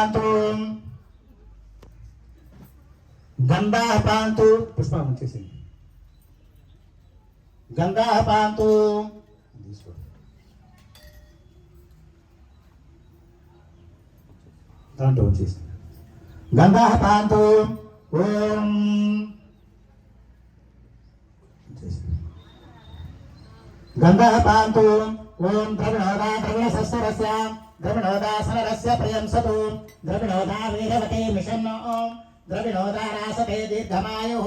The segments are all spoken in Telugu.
పాంతు గంధా పాంతు పుష్పం చేసి గంధా పాంతు తీసుకో దాంట్లో వచ్చేసి గంధా పాంతు ఓం చేసి. గంధः పాन्तు ఓం ద్రవిణోదా ద్రవిణసస్వరస్య ద్రవిణోదాసనరస్య ప్రియం సతు. ద్రవిణోదా వీరవతే మిషన్నో ద్రవిణోదా రాసతే దీర్ఘమాయుః.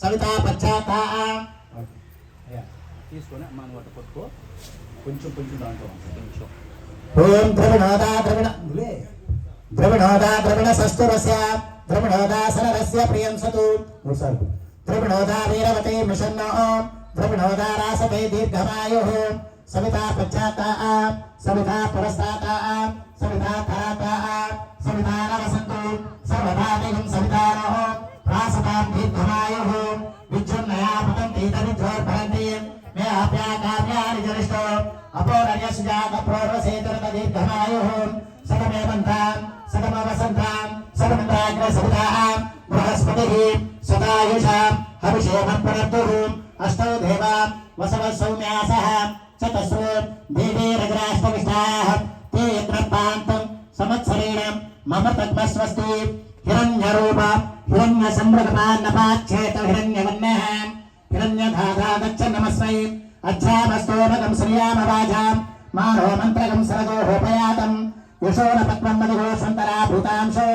సవితా పశ్చాత్తా. తీసుకొని? మనం వాటి పట్టుకో కొంచెం కొంచెం దాంట్లో కొంచెం. ఓం ద్రవిణోదా ద్రవిణ. ద్రవిణోదా ద్రవిణసస్తురస్య ద్రవిణోదాసనరస్య ప్రియం సతు. మూడుసార్లు ద్రవిణోదా వీరవతే మిషన్నో ద్రవిణోదా రాసతే దీర్ఘమాయుః. సవితా పశ్చాత్తా సవితా పురస్తాతా సవితా తాతా సవితా నవసంతు సర్వదాదిగం సవితానో ప్రాసతాం దీర్ఘమాయుః విజృంభయా పతంతి తవిధ్వోర్భరంతి మే ఆప్యాకార్యాని జనిష్టో అపోరర్యసుజాత ప్రోర్వసేతురత దీర్ఘమాయుః సదమేవంతాం సదమవసంతాం సదమింద్రాగ్ర సవితాం బృహస్పతిః సదాయుషాం హవిషేమం పునర్దుః అష్టౌ దేవాం వసవ సౌమ్యాసః చతస్రో దేవీరగ్రాష్టవిష్టాः ते సంవత్సరేణ మమ తద్మస్వస్తి హిరణ్యరూప హిరణ్యసంభృగమాన్నపాచ్చేత హిరణ్యవన్నః హిరణ్యధాధాదచ్చ నమస్మై అధ్యామస్తోమకం శ్రియామవాజాం మానో మంత్రకం సరదో హోపయాతం యశోన పద్మం మధుగో సంతరా భూతాంశో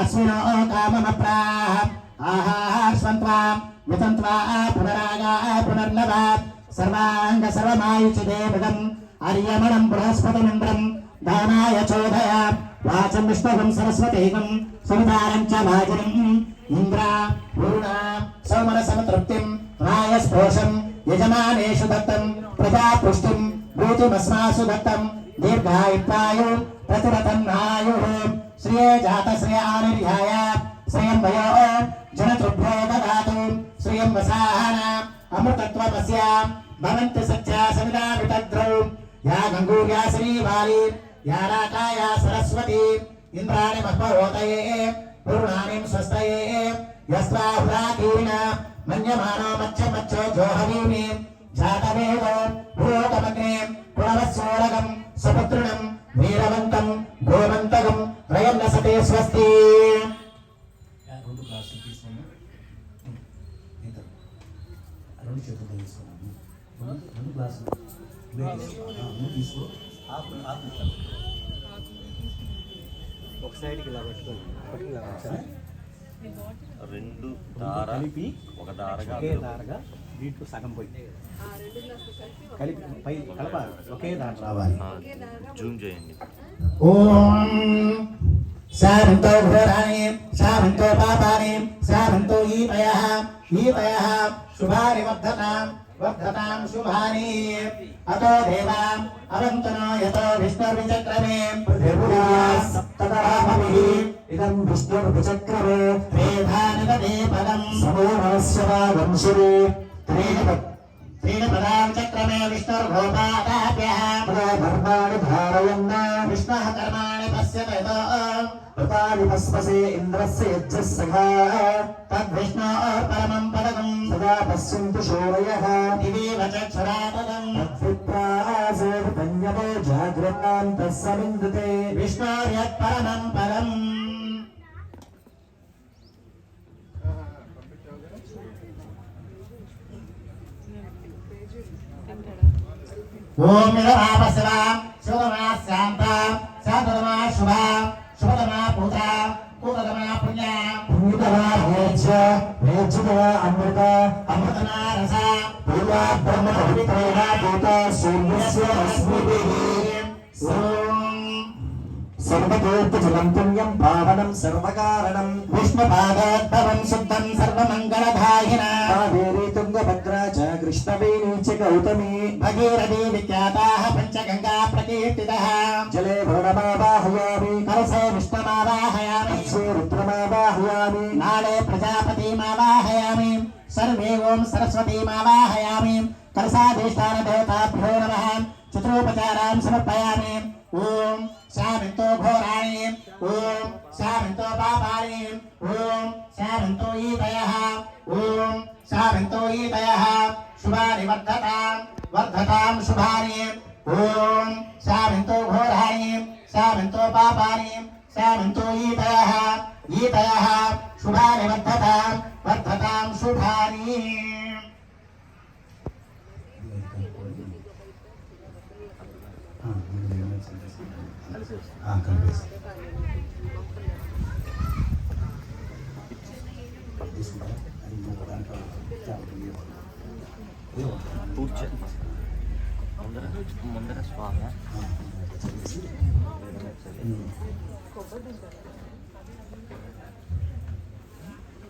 అశ్వినో కామమప్రాహ వితంత్వా పునరాగా సర్వాంగ సర్వమాయుచితే మృగం అర్యమణం బృహస్పతిమింద్రం దానాయ చోదయ వాచం విష్ణువం సరస్వతీకం సుమితారం చ వాజనం ఇంద్ర పూర్ణ సోమన సమతృప్తిం రాయ స్పోషం యజమానేషు దత్తం ప్రజాపుష్టిం భూతిమస్మాసు దత్తం దీర్ఘాయుత్వాయు ప్రతిరతన్నాయు శ్రియ జాత శ్రేయానిర్యాయ శ్రియం వయో జనతృభ్యో దదాతు శ్రియం వసాహన. అమృతత్వమస్య భవంతి సత్యా సవిదా వితద్రౌ యా గంగూర్యా శ్రీవాలి యా రాకా యా సరస్వతి ఇంద్రాణి మహోదయే పూర్ణానిం స్వస్తయే యస్వాహురాకీర్ణ మన్యమానో మచ్చ మచ్చో జోహవీమి జాతవేదో భూతమగ్నే పునవస్సోళగం సపుత్రుణం వీరవంతం గోమంతకం రయం నసతే స్వస్తి రెండు గ్లాసులు తీసుకున్నాం రెండు చేతులు తీసుకున్నాము రెండు గ్లాసులు ఇవే తీసుకో. ఒక సైడ్కి ఇలా పట్టుకోండి రెండు దార కలిపి ఒక దారగా ఒకే దారగా దీంట్లో సగం పోయి కలిపి పై కలపాలి ఒకే దారి రావాలి జూమ్ చేయండి ఓం శామంతో ఘోరాణి శామంతో పాపాని శామంతో ఈ ఈపయ हीतयः शुभानि वर्धताम् वर्धताम् शुभानि अतो देवाम् अवन्तनो यतो विष्णुर्विचक्रमे इदम् विष्णुर्विचक्रमे त्रेधानिपदे पदम् चक्रमे धारयन् कर्माणि पश्यत यतो कृतानि पस्पसे इन्द्रस्य यज्ञः सखा तद्विष्णोः परमं पदकं सदा पश्यन्तु शौरयः दिवीव चक्षुरा तदम् तद्विप्रासेतन्यवो जागृतान्तः समिन्दते विष्णोर्यत्परमं पदम् ఓం నిరమాప శివ సర్వకారణం విష్ణుపాదోద్భవం శుద్ధం సర్వమంగళధాయిన కావేరీ తుంగభద్రా చ కృష్ణవేణీ చ గౌతమి. భగీరథీ విఖ్యాతాः పంచగంగా ప్రకీర్తితः. జలే భరణమావాహయామి కలసే విష్ణుమావాహయామి. రుద్రమావాహయామి నాళే ప్రజాపతిమావాహయామి. సర్వే ఓం సరస్వతీమావాహయామి. కలసాధిష్టాన దేవతాభ్యో నమః. చతురోపచారాం సమర్పయామి. ఓం శామంతో ఓం శామంతో పాపాని ఓం శామంతో ఈతయ ఓం శామంతో ఈతయ శుభాని వర్ధతాం వర్ధతాం శుభాని ఓం శామంతో ఘోరాణి శామంతో పాపాని శామంతో ఈతయ ఈతయ శుభాని వర్ధతాం వర్ధతాం శుభాని కలిపేసి. తీసుకుంటా అది ఇంకొక దాంట్లో చాలా ఇయ్య. ఇయ్య. పూజ ముందర ముందర స్వామి ఆ, కలిపేసి. ఉమ్.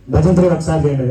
భజంత్రి ఒకసారి చేయండి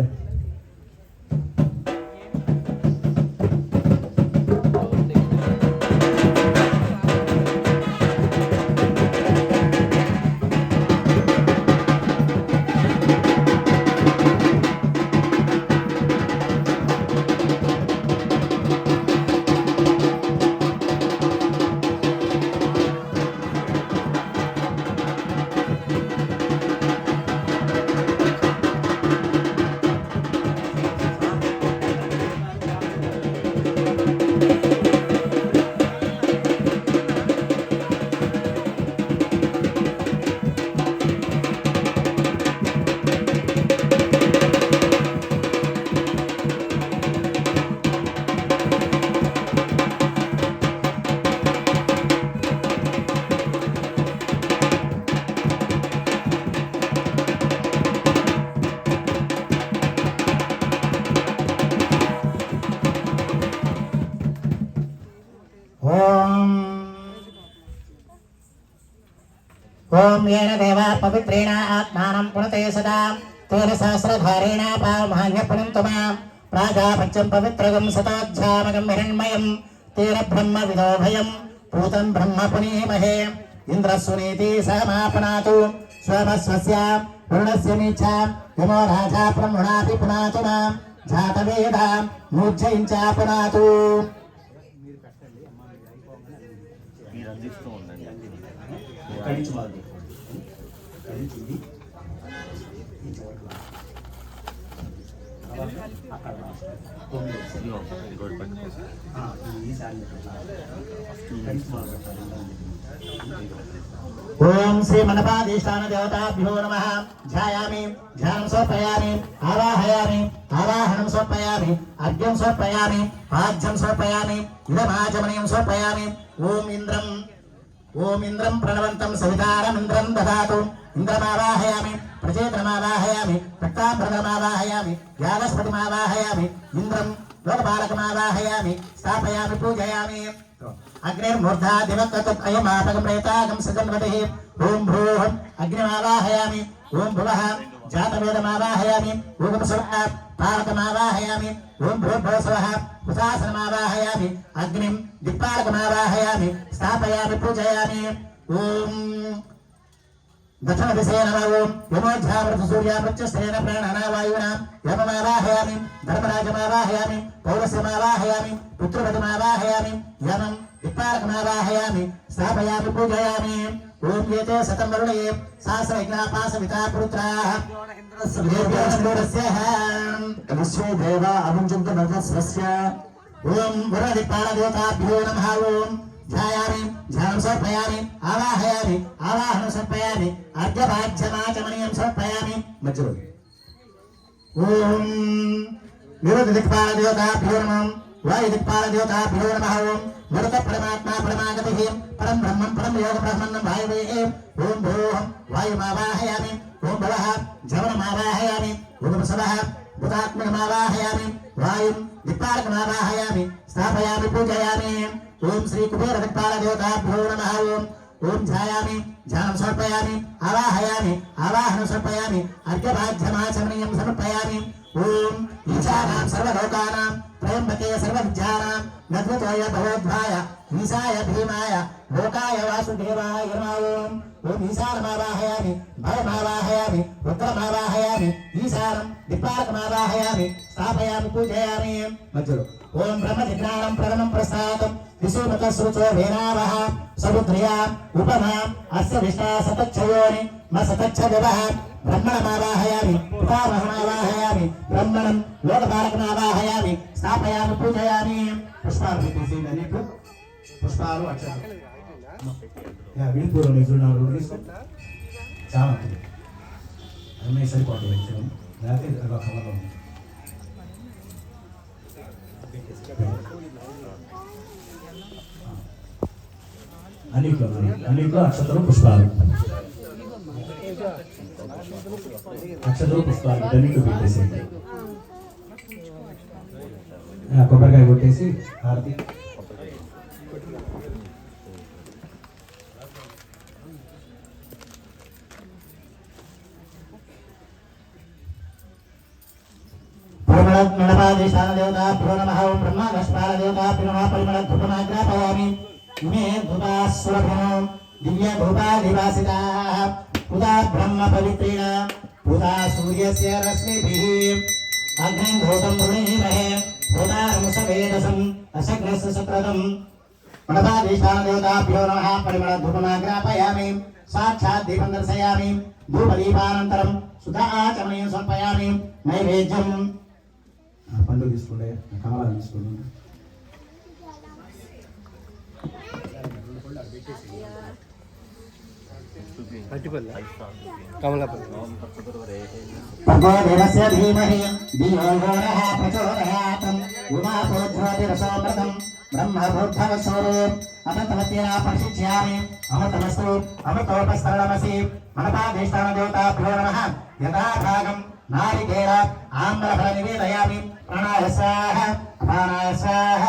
ఓం ఏన దేవ పవిత్రేణ ఆత్మానం పునతే సదా తేన సహస్రధారేణ పావమాన్య పునంతు మా ప్రాజాపత్యం పవిత్రగం సతాధ్యామగం హిరణ్మయం తీర బ్రహ్మ విదోభయం పూతం బ్రహ్మ పునీమహే ఇంద్రస్సునీతి సమాపనాతు స్వమస్వస్య రుణస్య నీచ యమో రాజా బ్రహ్మణాపి పునాతు మా జాతవేద మూర్ఛయించ అందిస్తూ ఉండండి నుంచి ఇది ఈ. తర్వాత అక్కడ. ఓం శ్రీ మండపాధీష్టాన దేవతాభ్యో నమ. ధ్యాయామి ధ్యానం సమర్పయామి ఆవాహయామి ఆవాహనం సమర్పయామి అర్ఘ్యం సమర్పయామి పాద్యం సమర్పయామి ఇదమాచమనీయం సమర్పయామి. ఓం ఇంద్రం ఓం ఇంద్రం ప్రణవంతం సవితారం ఇంద్రం దదాతు. ఇంద్రమావాహయామి ప్రచేతనమావాహయామి రక్తాంబరమావాహయామి యాగస్పతిమావాహయామి ఇంద్రం లోకపాలకమావాహయామి స్థాపయామి పూజయామి. అగ్నిర్మూర్ధా దివక్కత్ అయమాపకం ప్రేతాగం సజన్వతిః. ఓం భూః అగ్నిమావాహయామి ఓం భువః జాతవేదమావాహయామి ఓం సురః పాలకమావాహయామి ఓం భూర్భువస్వః కుశాసనమావాహయామి అగ్నిం దిక్పాలకమావాహయామి స్థాపయామి పూజయామి. ఓం दशमभिषेणमावो यमोध्यावृत सूर्यापत्यस्त्रेण प्राणानावायुना यममावाहयामि, धर्मराजमावाहयामि पौरस्यमावाहयामि पुत्रपतिमावाहयामि यमम् विपारकमावाहयामि स्थापयामि, पूजयामि। ॐ ये ते शतं वरुणये सहस्रयज्ञापासमिता पुत्राः विश्वे देवा अमुञ्चन्तमतस्वस्य ॐ वरुणदिपालदेवताभ्यो नमः। ॐ ఓం వరుణదిక్పాలదేవతాభ్యో నమః ఓం ధ్యాయామి ధ్యానం సమర్పయామి ఆవాహయామి ఆవాహనం సమర్పయామి అర్ఘ్యపాధ్యమాచమనీయం సమర్పయామి మధ్యలో ఓం నిరుతి దిక్పాల దేవతాభ్యో నమః వాయు దిక్పాల దేవతాభ్యో నమః ఓం మరుత పరమాత్మా పరమాగతి పరం బ్రహ్మం పరం యోగ బ్రహ్మన్నం వాయువే ఓం భూః వాయుమావాహయామి ఓం భవః జవనమావాహయామి ఓం సవః భూతాత్మకమావాహయామి వాయుం దిక్పాలకమావాహయామి స్థాపయామి పూజయామి ఓం శ్రీ కుబేర దిక్పాల దేవతాభ్యో నమః ఓం ఓం త్రయంబకే సర్వవిద్యానాం నద్వతోయ భవోద్భాయ ఈశాయ భీమాయ లోకాయ వాసుదేవాయ నమాయం ఓం ఈశానమావాహయామి భయమావాహయామి రుద్రమావాహయామి ఈశానం దిక్పాలకమావాహయామి స్థాపయామి పూజయామి మధ్యలో ఓం బ్రహ్మ జిజ్ఞానం ప్రథమం ప్రసాదం విశ్వమత విసుమతశ్రుచో వేనావహ సముద్రయా ఉపమా అస్య విష్ణా సతక్షయోని మ సతచ్చ వివః బ్రహ్మణమావాహయామి పితామహమావాహయామి బ్రహ్మణం లోకపాలకమావాహయామి స్థాపయామి పూజయామి. పుష్పాలు పెట్టేసి అన్నిట్లు పుష్పాలు అక్షరాలు. విడిపూర్వం నిజున్నాడు చాలా అన్నీ సరిపోతుంది ఇచ్చడం లేకపోతే అలా ఉంది. అన్నిట్లో అన్నిట్లో అక్షతలు పుష్పాలు. అక్షతలు పుష్పాలు అన్నిట్లో పెట్టేసేయండి ఆ, కొబ్బరికాయ కొట్టేసి హారతి పరిమళ దేవత భ్రో నమ ఓం బ్రహ్మ దశపాల దేవత నమ పరిమళ ధూపమాగ్రాపయామి ఇమే ధూపాసురభినో దివ్య ధూపాధివాసితా ఉదా బ్రహ్మ పవిత్రేణ ఉదా సూర్యస్య రశ్మిభిః అగ్నిం భూతం వృణీమహే ఉదారం సవేదసం అసగ్రస్య సత్రదం ప్రణపాదేశానదేవతాభ్యో నమ పరిమళ ధూపమాగ్రాపయామి సాక్షాత్ దీపం దర్శయామి ధూపదీపానంతరం సుధ ఆచమనీయం సమర్పయామి నైవేద్యం పండు తీసుకోండి కమలాలు తీసుకోండి. అట్టిపల్లి కమలాపల్లి భగో దేవస్య ధీమహి ధియో యో నః ప్రచోదయాత్ ఉమాపోజ్యోతి రసోమృతం బ్రహ్మభూర్భవస్వరూ అమృతమత్యేన పరిశిచ్యామి అమృతమస్తు అమృతోపస్తరణమసి మనపాధిష్టాన దేవతాభ్యో నమః యథా భాగం నారికేళ ఆమ్రఫల నివేదయామి ప్రాణాయ స్వాహ అపానాయ స్వాహ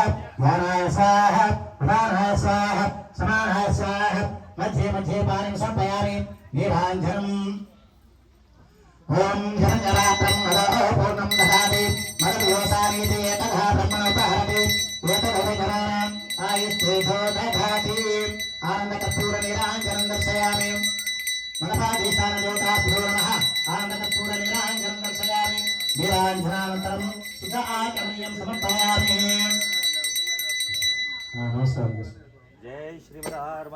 ధ్యానాయ స్వాహ ప్రధానాయ స్వాహ సమానాయ స్వాహ మధ్యే మధ్యే పానిం సమర్పయామి నీరాంజనం ఓం జనజరాత్రం మదో పూర్ణం దదాతి మదవ్యోసారీతి ఏతథా బ్రహ్మణోపహరతి ఏతదభికరాణం ఆయుస్తేజో దధాతి ఆనందకర్పూర నీరాంజనం దర్శయామి మనపాదీశాన దేవతాభ్యో నమః జై శ్రీమదార్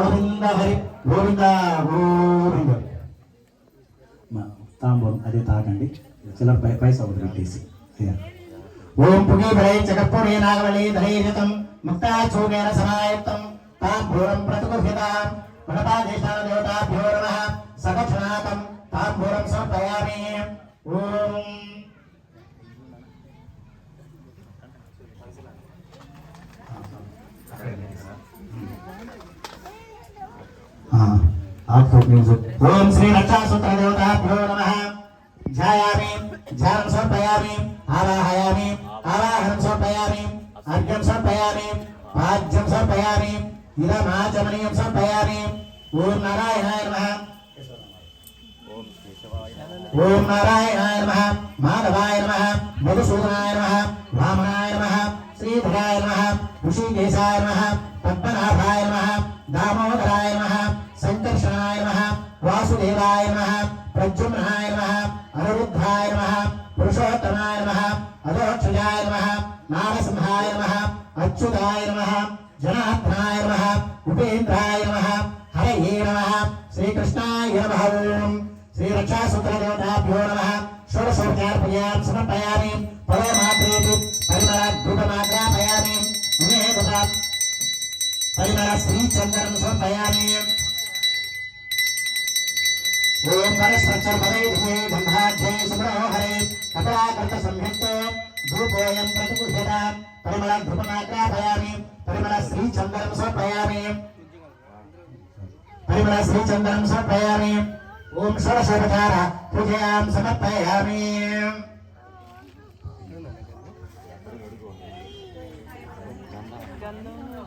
గోవింద హరి గోవింద గోవింద. తాంబూలం అదే తాగండి. చిల్లర పై పైస పెట్టేసి. ఓం పుగే భయ చకపూరే నాగవళి ధైర్యతం ముక్తా చూగేన సమాయుక్తం తాంబూలం ప్రతిగృహ్యతాం గణపాదేశాన దేవతాభ్యో నమః. సదక్షిణాకం తాంబూలం సమర్పయామి. ఓం ఓం శ్రీ రక్షాసూత్ర దేవతాభ్యో నమః ధ్యాయామి ధ్యానం సమర్పయామి ఆవాహయామి ఆవాహనం సమర్పయామి అర్ఘ్యం సమర్పయామి పాద్యం సమర్పయామి ఇదమాచమనీయం సమర్పయామి ఓం నారాయణాయ నమః ఓం కేశవాయ ఓం నారాయణాయ నమః మాధవాయ నమః మధుసూదనాయ నమః వామనాయ నమః శ్రీధరాయ నమః ఋషికేశాయ నమః పద్మనాభాయ నమః దామోదరాయ నమః సంకర్షణాయ నమః వాసుదేవాయ నమః ప్రద్యుమ్నాయ నమః ఓం పరస్పచ్చ పరైధే గంధాధ్యే సుబ్రహ్మహరే కపలాకృత సంయుక్తో ధూపోయం ప్రతిగృహ్యత పరిమళ ధూపమాగ్రాపయామి పరిమళ శ్రీచందనం సమర్పయామి పరిమళ